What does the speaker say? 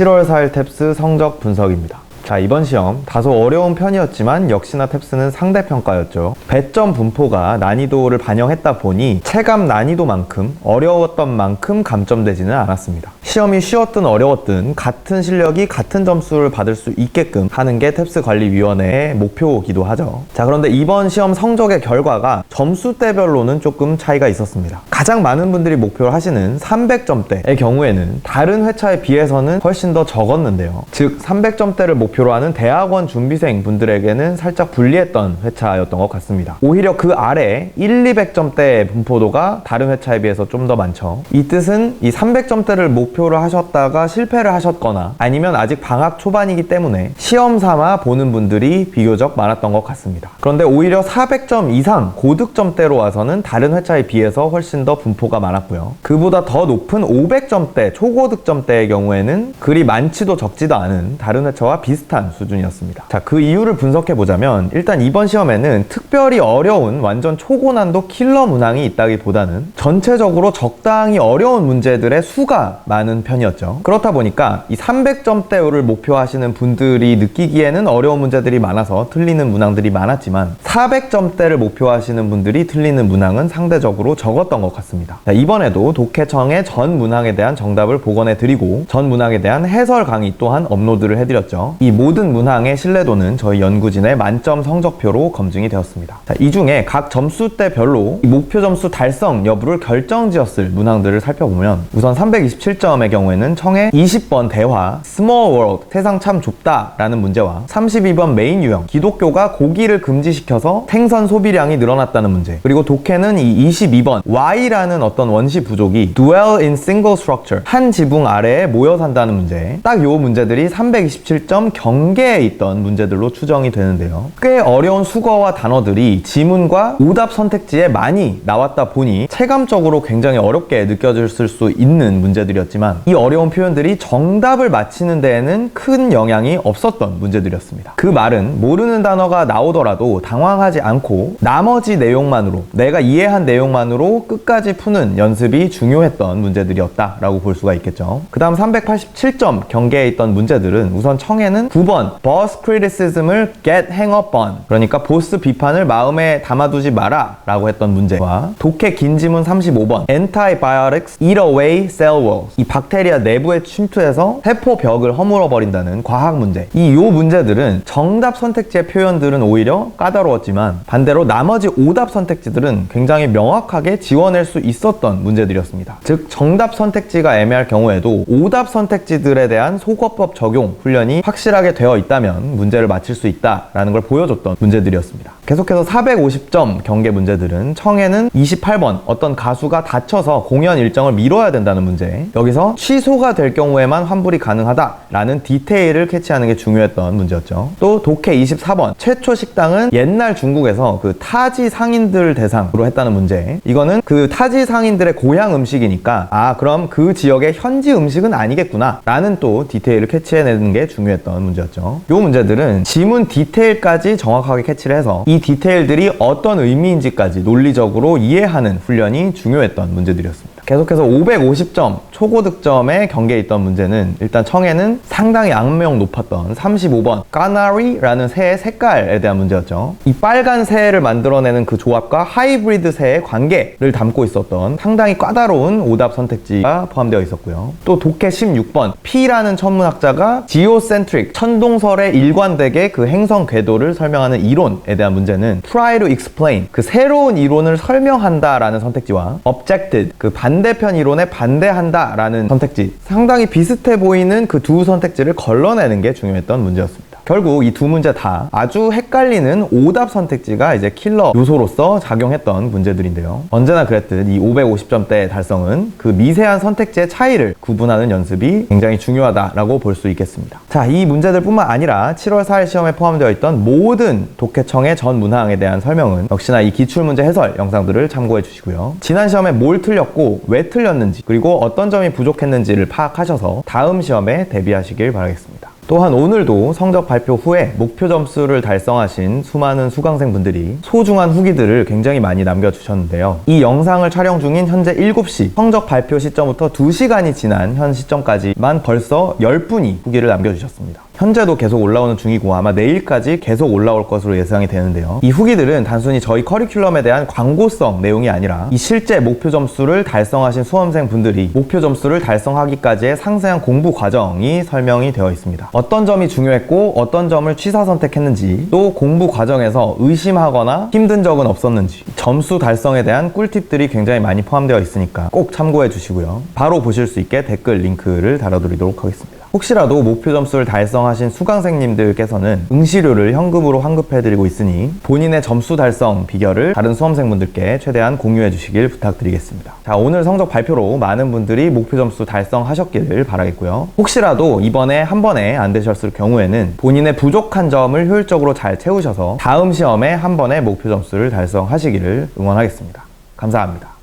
7월 4일 탭스 성적 분석입니다. 자, 이번 시험 다소 어려운 편이었지만 역시나 탭스는 상대평가였죠. 배점 분포가 난이도를 반영했다 보니 체감 난이도만큼 어려웠던 만큼 감점되지는 않았습니다. 시험이 쉬웠든 어려웠든 같은 실력이 같은 점수를 받을 수 있게끔 하는 게 탭스 관리위원회의 목표이기도 하죠. 자, 그런데 이번 시험 성적의 결과가 점수대별로는 조금 차이가 있었습니다. 가장 많은 분들이 목표를 하시는 300점대의 경우에는 다른 회차에 비해서는 훨씬 더 적었는데요. 즉, 300점대를 목표 로 하는 대학원 준비생 분들에게는 살짝 불리했던 회차였던 것 같습니다. 오히려 그 아래 1, 200점대 분포도가 다른 회차에 비해서 좀 더 많죠. 이 뜻은 이 300점대를 목표로 하셨다가 실패를 하셨거나 아니면 아직 방학 초반이기 때문에 시험 삼아 보는 분들이 비교적 많았던 것 같습니다. 그런데 오히려 400점 이상 고득점대로 와서는 다른 회차에 비해서 훨씬 더 분포가 많았고요. 그보다 더 높은 500점대, 초고득점대의 경우에는 그리 많지도 적지도 않은 다른 회차와 비슷 한 수준이었습니다. 자, 그 이유를 분석해 보자면 일단 이번 시험에는 특별히 어려운 완전 초고난도 킬러 문항이 있다기보다는 전체적으로 적당히 어려운 문제들의 수가 많은 편이었죠. 그렇다 보니까 이 300점대를 목표하시는 분들이 느끼기에는 어려운 문제들이 많아서 틀리는 문항들이 많았지만 400점대를 목표하시는 분들이 틀리는 문항은 상대적으로 적었던 것 같습니다. 자, 이번에도 독해청의 전 문항에 대한 정답을 복원해 드리고 전 문항에 대한 해설 강의 또한 업로드를 해드렸죠. 이 모든 문항의 신뢰도는 저희 연구진의 만점 성적표로 검증이 되었습니다. 자, 이 중에 각 점수대별로 이 목표 점수 달성 여부를 결정지었을 문항들을 살펴보면 우선 327점의 경우에는 청의 20번 대화 Small World 세상 참 좁다 라는 문제와 32번 메인 유형 기독교가 고기를 금지시켜서 생선 소비량이 늘어났다는 문제 그리고 독해는 이 22번 Y라는 어떤 원시 부족이 Dwell in Single Structure 한 지붕 아래에 모여 산다는 문제 딱 요 문제들이 327점 경계에 있던 문제들로 추정이 되는데요 꽤 어려운 수거와 단어들이 지문과 오답 선택지에 많이 나왔다 보니 체감적으로 굉장히 어렵게 느껴졌을 수 있는 문제들이었지만 이 어려운 표현들이 정답을 맞히는 데에는 큰 영향이 없었던 문제들이었습니다. 그 말은 모르는 단어가 나오더라도 당황하지 않고 나머지 내용만으로 내가 이해한 내용만으로 끝까지 푸는 연습이 중요했던 문제들이었다라고 볼 수가 있겠죠. 그 다음 387점 경계에 있던 문제들은 우선 청에는 9번. Boss criticism을 get hang up on. 그러니까 보스 비판을 마음에 담아두지 마라 라고 했던 문제와 독해 긴 지문 35번. Antibiotics eat away cell walls. 이 박테리아 내부에 침투해서 세포 벽을 허물어 버린다는 과학 문제. 이 요 문제들은 정답 선택지의 표현들은 오히려 까다로웠지만 반대로 나머지 오답 선택지들은 굉장히 명확하게 지워낼 수 있었던 문제들이었습니다. 즉 정답 선택지가 애매할 경우에도 오답 선택지들에 대한 소거법 적용 훈련이 확실하게 되어 있다면 문제를 맞힐 수 있다라는 걸 보여줬던 문제들이었습니다. 계속해서 450점 경계 문제들은 청에는 28번 어떤 가수가 다쳐서 공연 일정을 미뤄야 된다는 문제 여기서 취소가 될 경우에만 환불이 가능하다라는 디테일을 캐치하는 게 중요했던 문제였죠. 또 독해 24번 최초 식당은 옛날 중국에서 그 타지 상인들 대상으로 했다는 문제. 이거는 그 타지 상인들의 고향 음식이니까 아 그럼 그 지역의 현지 음식은 아니겠구나 라는 또 디테일을 캐치해내는 게 중요했던 문제 였죠 이 문제들은 지문 디테일까지 정확하게 캐치를 해서 이 디테일들이 어떤 의미인지까지 논리적으로 이해하는 훈련이 중요했던 문제들이었습니다. 계속해서 550점 초고 득점의 경계에 있던 문제는 일단 청에는 상당히 악명 높았던 35번 까나리라는 새의 색깔에 대한 문제였죠. 이 빨간 새를 만들어내는 그 조합과 하이브리드 새의 관계를 담고 있었던 상당히 까다로운 오답 선택지가 포함되어 있었고요. 또 독해 16번 P라는 천문학자가 geocentric 천동설에 일관되게 그 행성 궤도를 설명하는 이론에 대한 문제는 try to explain 그 새로운 이론을 설명한다라는 선택지와 objected 그 반대편 이론에 반대한다라는 선택지 상당히 비슷해 보이는 그 두 선택지를 걸러내는 게 중요했던 문제였습니다. 결국 이 두 문제 다 아주 헷갈리는 오답 선택지가 이제 킬러 요소로서 작용했던 문제들인데요. 언제나 그랬듯 이 550점대 달성은 그 미세한 선택지의 차이를 구분하는 연습이 굉장히 중요하다라고 볼 수 있겠습니다. 자, 이 문제들 뿐만 아니라 7월 4일 시험에 포함되어 있던 모든 독해청의 전 문항에 대한 설명은 역시나 이 기출문제 해설 영상들을 참고해 주시고요. 지난 시험에 뭘 틀렸고 왜 틀렸는지 그리고 어떤 점이 부족했는지를 파악하셔서 다음 시험에 대비하시길 바라겠습니다. 또한 오늘도 성적 발표 후에 목표 점수를 달성하신 수많은 수강생분들이 소중한 후기들을 굉장히 많이 남겨주셨는데요. 이 영상을 촬영 중인 현재 7시 성적 발표 시점부터 2시간이 지난 현 시점까지만 벌써 10분이 후기를 남겨주셨습니다. 현재도 계속 올라오는 중이고 아마 내일까지 계속 올라올 것으로 예상이 되는데요. 이 후기들은 단순히 저희 커리큘럼에 대한 광고성 내용이 아니라 이 실제 목표 점수를 달성하신 수험생 분들이 목표 점수를 달성하기까지의 상세한 공부 과정이 설명이 되어 있습니다. 어떤 점이 중요했고 어떤 점을 취사 선택했는지 또 공부 과정에서 의심하거나 힘든 적은 없었는지 점수 달성에 대한 꿀팁들이 굉장히 많이 포함되어 있으니까 꼭 참고해 주시고요. 바로 보실 수 있게 댓글 링크를 달아드리도록 하겠습니다. 혹시라도 목표 점수를 달성하신 수강생님들께서는 응시료를 현금으로 환급해드리고 있으니 본인의 점수 달성 비결을 다른 수험생분들께 최대한 공유해 주시길 부탁드리겠습니다. 자, 오늘 성적 발표로 많은 분들이 목표 점수 달성하셨기를 바라겠고요. 혹시라도 이번에 한 번에 안 되셨을 경우에는 본인의 부족한 점을 효율적으로 잘 채우셔서 다음 시험에 한 번에 목표 점수를 달성하시기를 응원하겠습니다. 감사합니다.